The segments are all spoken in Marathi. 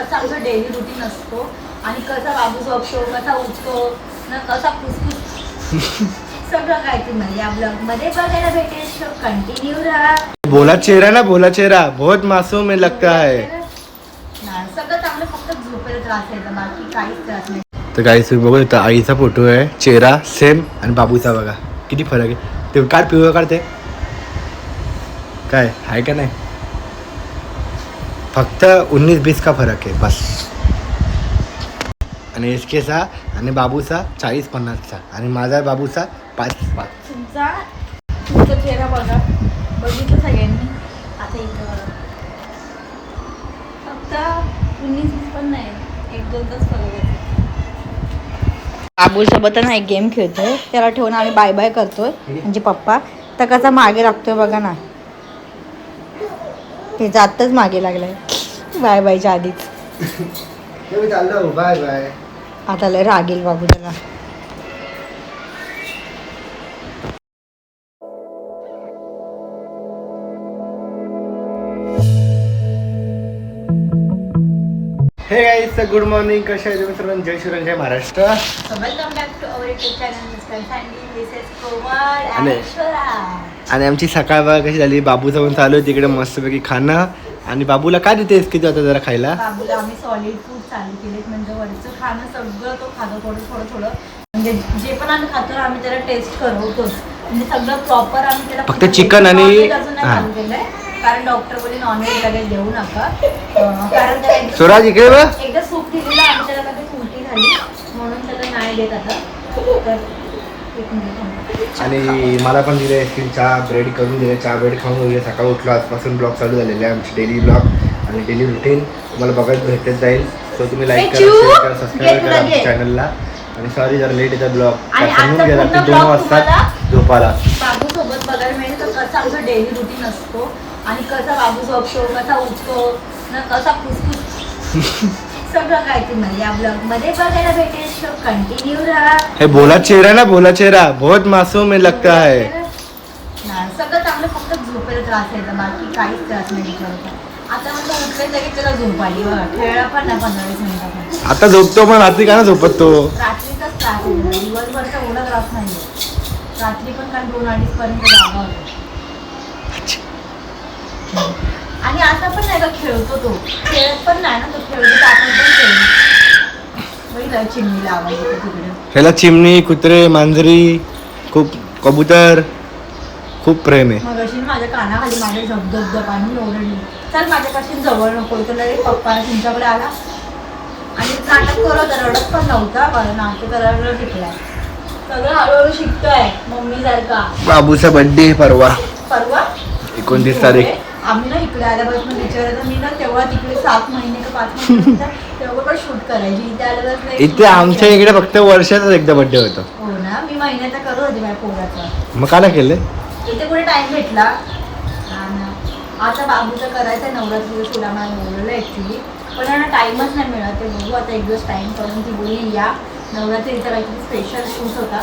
कसं आमचं डेली रुटीन असतो आणि कसा बाबू झोपतो कसा उठतो न कसा फुसफुस सगळं काय तुम्हाला या ब्लॉगमध्ये बघायला भेटेल. कंटिन्यू राहा. बोला चेहरा ना बोला चेहरा. बहुत मासूम है लगता है. सगळं चांगलं फक्त झोपेला त्रास आहे बाकी काहीच त्रास नाही. तर काही तुम्ही बघू इथं आईचा फोटो आहे. चेहरा सेम आणि बाबूचा बघा. किती फरक आहे. ते काढ पिवळं काढते. काय आहे का नाही? फक्त उन्नीस बीस का फरक आहे बस। आणि एस केचा आणि बाबूचा चाळीस पन्नासचा आणि माझा बाबूचा पाच पाच तुमचा? तुमचा चेहरा बघा. बघितलं सगळ्यांनी? आता इथं फक्त उन्नीस वीस पण नाही एक दोन तास फरक आहे. बाबूसोबत ना एक गेम खेळतोय त्याला ठेवून आम्ही बाय बाय करतोय म्हणजे पप्पा. तर कसा मागे लागतोय बघा ना. ते जातच मागे लागलाय. बाय बायच्या आधीच. Bye bye. आता लय रागेल बाबू त्याला. हे गाईस गुड मॉर्निंग कशा आहे तुम्ही सर्वांना जय शिवराय जय Maharashtra. Welcome back to our YouTube channel आणि- आमची सकाळ बघा कशी झाली. बाबूचं पण चालू आहे. तिकडे मस्तपैकी खाणं. आणि बाबूला काय देतेस किती आता जरा खायला? बाबूला आम्ही सॉलिड फूड चालू केलेत म्हणजे वरचं खाणं सगळं तो खातो. थोडं थोडं थोडं. म्हणजे जे पण आम्ही खातो आम्ही त्याला टेस्ट करवतोच म्हणजे सगळं प्रॉपर आम्ही त्याला फक्त chicken आणि- कारण डॉक्टर बोले नॉनव्हेज लगेच देऊ नका. अं, कारण त्याला एकदा- स्वराज इकडे बघ. एकदा सूप दिलेलं लगेच उलटी झाली म्हणून त्याला नाही देत आता. तर एक मिनिट थांबा. आणि मला पण दिले की चहा ब्रेड करून दिले. चहा ब्रेड खाऊन वगैरे सकाळ उठलो आजपासून ब्लॉग चालू झालेले आहे आमचे डेली ब्लॉग आणि डेली रुटीन तुम्हाला बघायला भेटत जाईल. सो तुम्ही लाईक करा शेअर करा घे सबस्क्राईब तुला करा आमच्या घे. चॅनलला आणि सॉरी जरा लेट येतात ब्लॉग आणि समजून घ्या पूर्ण दोन वाजता तुम्हाला- झोपाला बाबू सोबत बघायला मिळेल. तर कसं आमचं डेली रुटीन असतो. आणि कसा बाबू झोपतो कसा उठतो न कसा फुसफुस सगळं काय तुम्हाला या ब्लॉगमध्ये बघायला भेटेल. कंटिन्यू राहा. हे बोला चेहरा ना बोला चेहरा. बहुत मासूम है लगता है. सगळं चांगलं फक्त झोपेला त्रास आहे. बाकी काहीच त्रास नाही आता म्हणजे उठले लगेच त्याला झोप आली. बघा खेळला पण नाही पंधरा वीस मिनिटाचा. आता झोपतो पण रात्री का ना झोपत? तो रात्रीचाच त्रास आहे. त्याला. दिवसभरचा एवढा त्रास नाही रात्री पण काय दोन अडीच पर्यंत जागा होतो. आणि आता पण नाही का खेळतो तो. खेळत पण नाही ना तो खेळतो तर आपण पण बघितलं तिकडे. ह्याला चिमणी कुत्रे मांजरी खूप कबूतर खूप प्रेम आहे. मग अशी माझ्या कानाखाली माझ्या धबधब आणि ओरडली. चल माझ्यापासून जवळ नको तर लगे पप्पा तुमच्याकडे आला. आणि नाटक करत रडत पण नव्हता नाटक करायला सगळं हळूहळू शिकतोय मम्मी सारखा. बाबूचा बर्थडे परवा. परवा? एकोणतीस तारीख. आम्ही ना इकडे आल्यापासून विचारायचं मी ना तेव्हा तिकडे सात महिने का पाच महिने तेव्हा पण शूट करायची. इथे आल्यापासून इथे आमच्या इकडे फक्त वर्षाचाच एकदा बर्थडे होतो. हो ना मी महिन्याचा करत होते माझ्या पोराचा. मग काय केलं इथे कुठे टाइम भेटला? आता बाबूचं करायचं नवरात्री तुला मला बोलवलं ॲक्च्युली पण यांना टाईमच नाही मिळत ते बघू आता एक दिवस टाईम करून ती बोली या नवरात्रीचा काहीतरी स्पेशल शूट होता.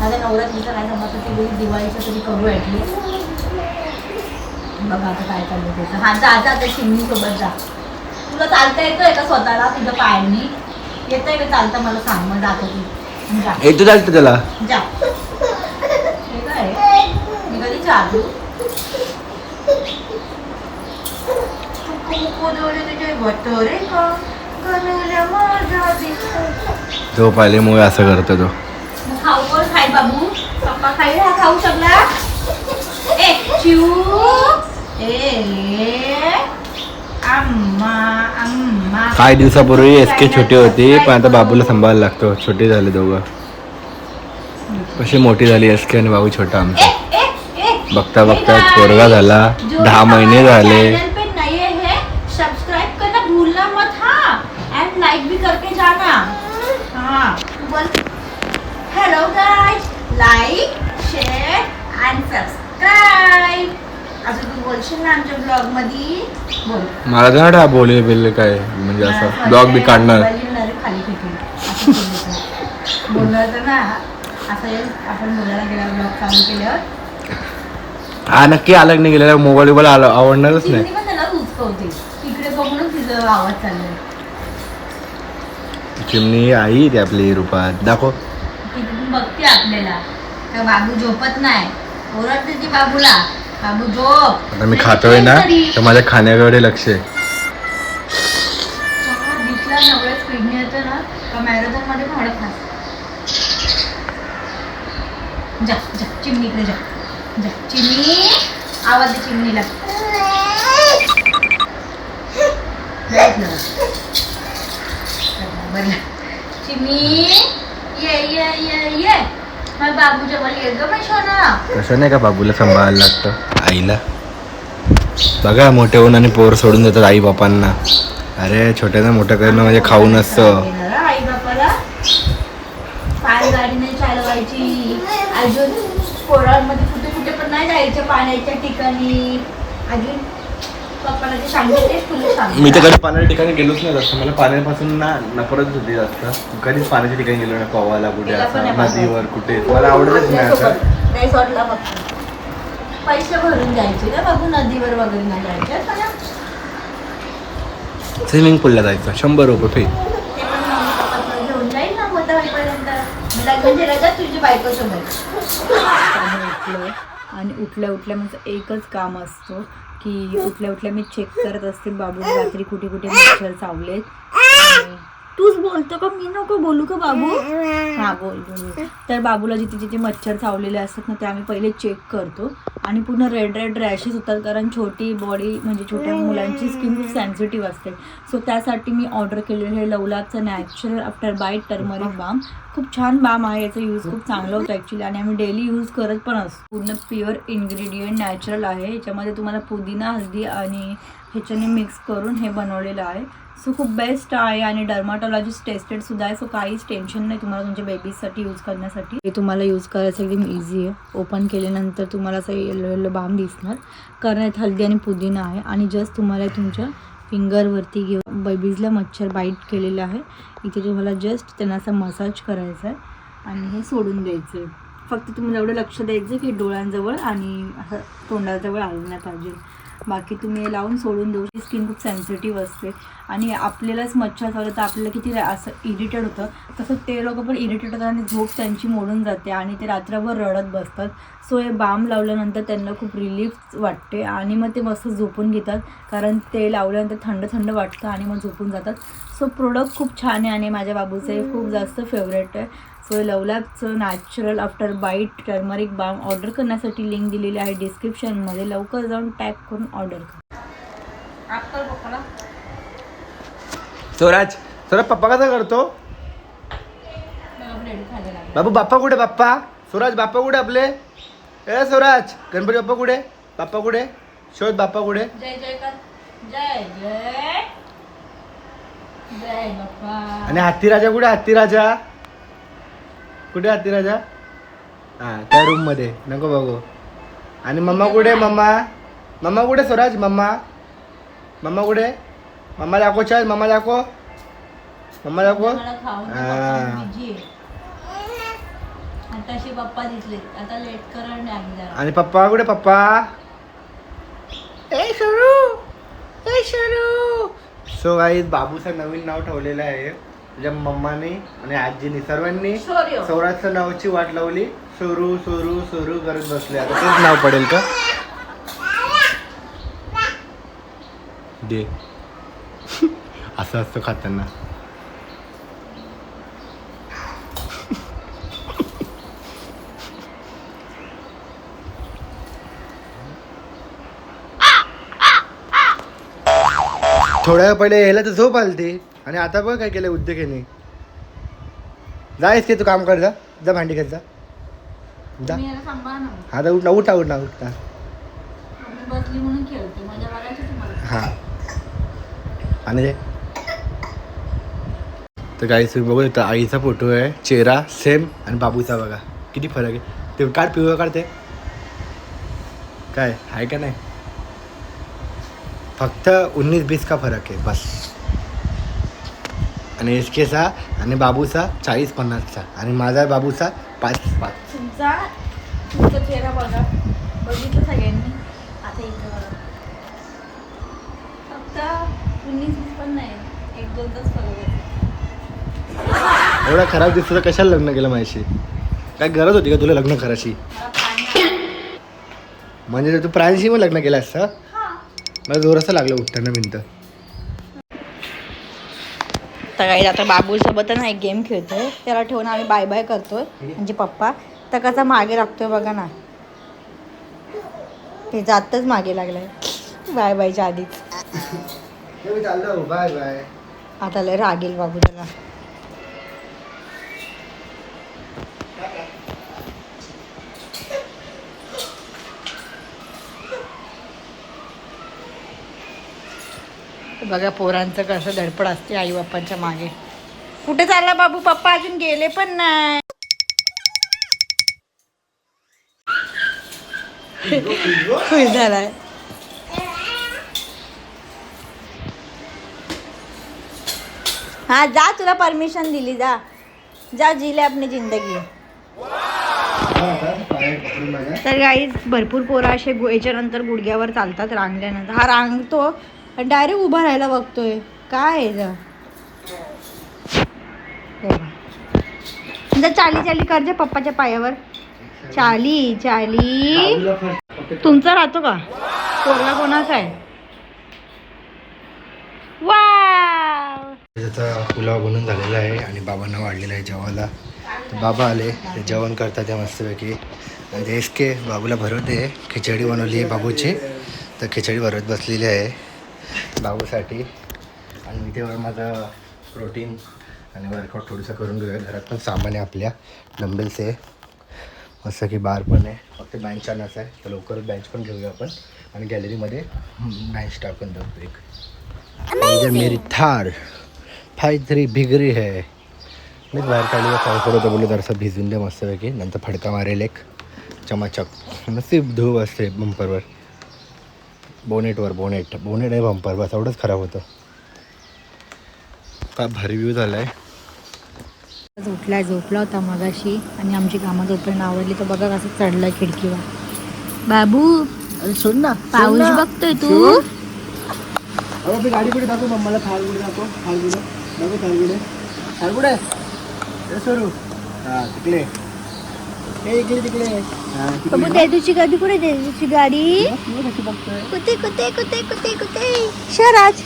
आता नवरात्रीचा नाही जमत ती बोली दिवाळीचं तरी करू ॲटलीस्ट बघा आता काय चाललं त्याचं हा जा जा त्या चिमणीसोबत जा. तुला चालता येतोय का स्वतःला तुझ्या पायानी? येतंय का चालता? मला सांग मग जातो ती जा. येतो चालतं त्याला. जा. हे काय? मी कधी चालू? दिसतो. झोप आल्यामुळे असं करतो तो. खाऊ कोण खाय बाबू? पप्पा खाईल? हा खाऊ शकला ए काही दिवसापूर्वी एस के छोटी होती पण आता बाबूला सांभाळायला लागतो. छोटी झाले दोघं. कशी मोठी झाली एस के आणि बाबू छोटा आमचा. बघता बघता पोरगा झाला. दहा महिने झाले. चैनल पे नए हैं. सब्सक्राइब करना भूलना मत हाँ. एंड लाइक भी करके जाना. हाँ. बोल. Hello like share and subscribe असं तू बोलशील ना आमच्या ब्लॉगमध्ये बोल. मला वाटतं हा बोले बिल काय म्हणजे असं ब्लॉग बी काढणार. खाली फेकून. असं केलं तर. बोललं तर ना असं हे आपण बोलायला गेल्यावर ब्लॉग चालू केल्यावर. हा नक्की अलग नाही गेलेला मोबाईल बिबाईल आला आवडणारच नाही. चिमणी पण त्याला उचकवते तिकडे बघूनच तिचा आवाज चाललाय. चिमणी आई ती आपली रूपात दाखव. बघते आपल्याला. बाबू झोपत नाही. ओरडते ती बाबूला. आता मी खातोय ना तर. माझ्या खाण्याकडे लक्ष आहे. जा जा चिमणीकडे जा. जा चिमणी. आवाज दे चिमणीला. चिमणी. ये ये ये ये. मग बाबूच्या मला ये ग कसं नाही का बाबूला सांभाळायला लागतं? आईला. बघा मोठे होऊन आणि पोर सोडून देतात आई बापांना अरे छोट्यानं मोठं करणं म्हणजे खाऊ नसतं आई बापाला पाय गाडी नाही चालवायची. अजून पोरांमध्ये कुठे कुठे पण नाही जायचं पाण्याच्या ठिकाणी. अजून पप्पाला ते सांगितलेच तुला सांग मी तर कधी पाण्याच्या ठिकाणी गेलोच नाही जास्त. मला पाण्यापासून ना नफरत होती जास्त. कधीच पाण्याच्या ठिकाणी गेलो नाही पवायला कुठे असं नाही नदीवर कुठे. मला आवडतच नाही असं. पैसे भरून जायचे ना बाबू नदीवर वगैरे नाही जायचे. स्विमिंग पूलला जायचं शंभर रुपये फी ते पण मम्मी पप्पा घेऊन जाईल ना मोठा होईपर्यंत मी लग्न केलं तर तुझी बायको सोबत. उठलो आणि उठल्या उठल्या माझं एकच काम असतो की उठल्या उठल्या मी चेक करत असते बाबू रात्री कुठे कुठे मच्छर चावलेत. आणि तूच बोलतो का? मी नको बोलू का बाबू? हा बोल बोल तर बाबूला जिथे जिथे मच्छर चावलेले असतात ना ते आम्ही पहिले चेक करतो. आणि पूर्ण रेड रेड रॅशेस होतात कारण छोटी बॉडी म्हणजे छोट्या मुलांची स्किन खूप सेन्सिटिव्ह असते. सो त्यासाठी मी ऑर्डर केलेलं हे लवलाचं natural after bite turmeric balm खूप छान बाम आहे याचा यूज खूप चांगला होतो ॲक्च्युली आणि आम्ही डेली यूज करत पण असतो. पूर्ण प्युअर इन्ग्रेडियंट नॅचरल आहे. याच्यामध्ये तुम्हाला पुदिना हळदी आणि ह्याच्याने मिक्स करून हे बनवलेलं आहे. सो खूप बेस्ट आहे आणि डर्माटॉलॉजिस्ट टेस्टेड सुद्धा आहे. सो काहीच टेन्शन नाही तुम्हाला तुमच्या बेबीजसाठी यूज करण्यासाठी. हे तुम्हाला यूज करायचं एकदम इझी आहे. ओपन केल्यानंतर तुम्हाला असं येलो येलो बाम दिसणार. कारण यात हल्दी आणि पुदिना आहे. आणि जस्ट तुम्हाला तुमच्या फिंगरवरती घेऊन बेबीजला मच्छर बाईट केलेलं आहे. इथे तुम्हाला जस्ट त्यांना असं मसाज करायचा आहे. आणि हे सोडून द्यायचं आहे. फक्त तुम्हाला एवढं लक्ष द्यायचं की डोळ्यांजवळ आणि असं तोंडाजवळ आलं नाही पाहिजे. बाकी तुम्ही हे लावून सोडून देऊ. स्किन खूप सेन्सिटिव्ह असते. आणि आपल्यालाच मच्छर चावलं तर आपल्याला किती असं इरिटेड होतं. तसं ते लोक पण इरिटेट होतात आणि झोप त्यांची मोडून जाते आणि ते रात्रभर रडत बसतात. सो हे बाम लावल्यानंतर त्यांना खूप रिलीफ वाटते आणि मग ते मस्त झोपून घेतात. कारण ते लावल्यानंतर थंड थंड वाटतं आणि मग झोपून जातात. सो प्रोडक्ट खूप छान आहे आणि माझ्या बाबूचं हे खूप जास्त फेवरेट आहे. So लवलॅबचं natural after bite turmeric balm order करण्यासाठी लिंक दिलेली आहे डिस्क्रिप्शनमध्ये लवकर जाऊन टॅग करून ऑर्डर करा. स्वराज स्वराज पप्पा कसा करतो? बाबू बाप्पा कुठे बाप्पा? स्वराज बाप्पा कुठे आपले? ए स्वराज गणपती बाप्पा कुठे? बाप्पा कुठे? शोध बाप्पा कुठे? जय जय कर. जय जय. जय बाप्पा. आणि हत्ती राजा कुठे हत्ती राजा कुठे हत्ती राजा हा त्या रूममध्ये. नको बघू. आणि मम्मा कुठे मम्मा? मम्मा कुठे स्वराज? मम्मा? मम्मा कुठे? मम्मा दाखव चाल मम्मा दाखव. मम्मा दाखव. हा. आणि पप्पा कुठे पप्पा? ए शरू! ए शरू! सो गाईज बाबूचं नवीन नाव ठेवलेलं आहे. तुझ्या मम्माने आणि आजीने सर्वांनी शौर्य. सौराष्ट्र नावाची वाट लावली. सोरू सोरू सोरू करत बसले. आता तेच नाव पडेल का? दे. असं असतं खाताना. थोड्या वेळ पहिले यायला तर झोप आलती. आणि आता बघ काय केलं उद्योगाने. जायच की तू काम कर जा. जा भांडी घेत जा. जा. ना आता उठ ना उठा उठा उठा मी बसली म्हणून खेळते माझ्या बघायचं तुम्हाला. हां. आणि जे. तर काही तुम्ही बघू शकता आईचा फोटो आहे चेहरा सेम आणि बाबूचा बघा. किती फरक आहे. ते काढ पिवळं काढते काय आहे का नाही? फक्त उन्नीस बीस का फरक आहे बस. आणि एस केचा आणि बाबूचा चाळीस पन्नासचा आणि माझा बाबूचा पाच पाच. तुमचा तुमचा चेहरा बघा. बघितलं सगळ्यांनी? आता इथं फक्त उन्नीस वीस पण नाही. एक दोन तास फरक आहे. एवढा खराब दिसतो तर कशाला लग्न केलं माझ्याशी काय गरज होती का तुला लग्न करायची? म्हणजे तू प्राणशी मग लग्न केलं असतं मला जोराचं लागलं उठताना भिंत तर काही आता बाबूसोबत ना एक गेम खेळतोय. त्याला ठेवून आम्ही बाय बाय करतोय म्हणजे पप्पा. तर कसा मागे लागतोय बघा ना. ते जातच मागे लागलाय. बाय बायच्या आधीच. चाललो बाय बाय आता लय रागेल बाबू त्याला. बघा पोरांचं कसं धडपड असते आई बाप्पांच्या मागे. कुठे चालला बाबू? पप्पा अजून गेले पण नाही. खुश झालाय. हा जा तुला परमिशन दिली जा. जा जिले आपली जिंदगी. तर काही भरपूर पोरं असे याच्यानंतर गुडघ्यावर चालतात रांगल्यानंतर. हा रांगतो. आणि डायरेक्ट उभा राहायला बघतोय. काय आहे ग? जा चाली चाली कर जा पप्पाच्या पायावर. चाली चाली. तुमचा राहतो का? पोरगा कोणाचा आहे? वाव! त्याचा पुलाव बनून झालेला आहे आणि बाबांना वाढलेला आहे जेवायला. तर बाबा आले ते जेवण करतात त्या मस्तपैकी. आणि एस के बाबूला भरवते खिचडी बनवली आहे बाबूची. तर खिचडी भरवत बसलेली आहे. भाऊसाठी आणि मी तेव्हा माझं प्रोटीन आणि वर्कआउट थोडंसं करून घेऊया. घरात पण सामान आहे आपल्या. डंबेल्स आहे. मस्त की बार पण आहे. फक्त बेंच आणायचं आहे तर लवकर बेंच पण घेऊया आपण. आणि गॅलरीमध्ये बँच टाकून देऊ एक मेरी थार. फाय थ्री भिगरी है. मी बाहेर काढली पाऊस पडत बोललो जरासं भिजून दे मस्तपैकी. नंतर फडका मारेल एक. चमाचक. नसीब धूव असते बंपरवर बोनेटवर बोनेट बोनेट आहे बंपर बस एवढंच खराब होतं. काय भारी व्ह्यू झाला आहे झोपलाय झोपला होता मगाशी आणि आमची कामं जोपर्यंत आवडली तर बघा कसं चढलाय खिडकीवर. बाबू सोड ना. पाऊस बघतोय तू. अहो मी गाडी कुठे दाखव? मम्माला कुठे दाखव. कुठे दाखव कुठे हे सरू. हां तिकडे. हे इकडे तिकडे. हां गाडी कुठे देदूची गाडी? कुठे कुठे कुठे कुठे कुठे? स्वराज.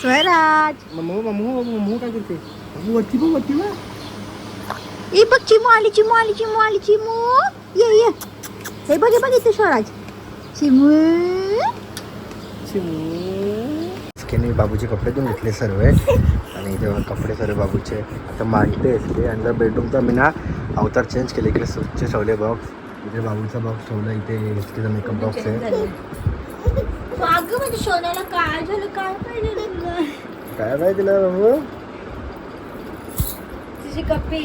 स्वराज. मम्मू मम्मू मम्मू काय करते? मम्मू वरती बघ वरती बघ. ए बघ चिमू आली चिमू आली चिमू आली चिमू. ये ये. हे बघ हे बघ इथे स्वराज. चिमू. मी बाबूचे कपडे धुवून घेतले सर्व. आणि तेव्हा कपडे सर्व बाबूचे. आता मांडते असते आणि बेडरूमचा मी ना अवतार चेंज केले. इकडे स्वच्छ ठेवले बॉक्स इथे बाबूचा बॉक्स ठेवला. इथे हिस्ट्रीचा मेकअप बॉक्स आहे. म्हणजे काय काय पाहिजे तुला? बाबू? तुझे कपडे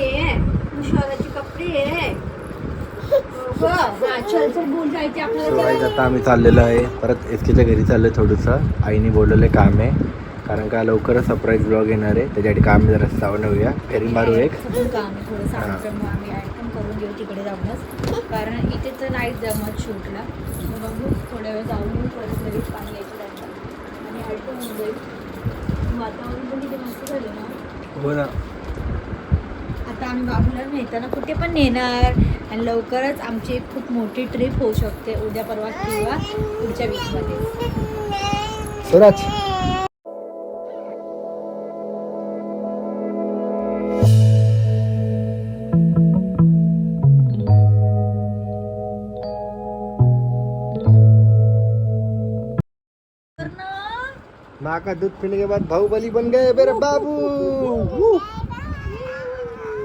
आता आम्ही चाललेलो आहे. परत एस केच्या घरी चाललं थोडंसं. आईने बोलवलं काम आहे. कारण का लवकरच सरप्राईज ब्लॉग येणार आहे. त्याच्यासाठी काम जरा जाऊन येऊया फेरी मारू एक. सगळं काम आहे थोडं हा. सावकाश आम्ही ॲड पण करून घेऊ तिकडे जाऊनच. कारण इथे तर नाही जमत शूटला. बघू थोड्या वेळ जाऊन लगेच पाणी यायचं आणि ॲड पण होऊन जाईल. वातावरण पण तिथे मस्त झालं ना. हो ना. आता आम्ही बाबूला नेताना कुठे पण नेणार. आणि लवकरच आमची एक खूप मोठी ट्रिप होऊ शकते. उद्या परवा किंवा पुढच्या वीकमध्ये स्वराज. माँ का दूध पीने के बाद बाहुबली बन गए मेरे बाबू!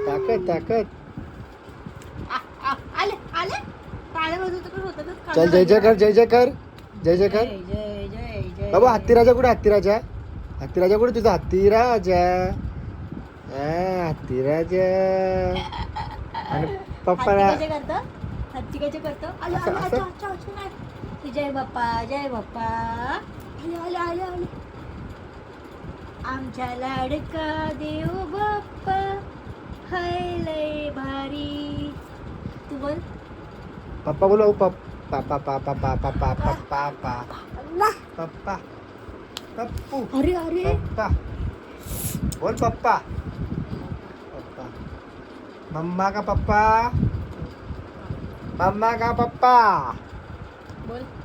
ताकत ताकत। चल जय जय कर जय जय कर जय जय कर बाबा हत्ती राजा कुठे हत्ती राजा हत्ती राजा कुठे? तुझा हत्ती राजा आ, हत्ती राजा आणि पप्पाला हत्ती करतो. जय बाप्पा जय बाप्पा. आले आले आले आले. आमच्या लाडका देव बाप्पा हाय लय भारी. तू बोल. पप्पा बोलो पप्पा पापा पापा पापा पापा पापा पप्पा. पप्पू. अरे अरे. पप्पा. बोल पप्पा. मम्मा का पप्पा? मम्मा का पप्पा? बोल.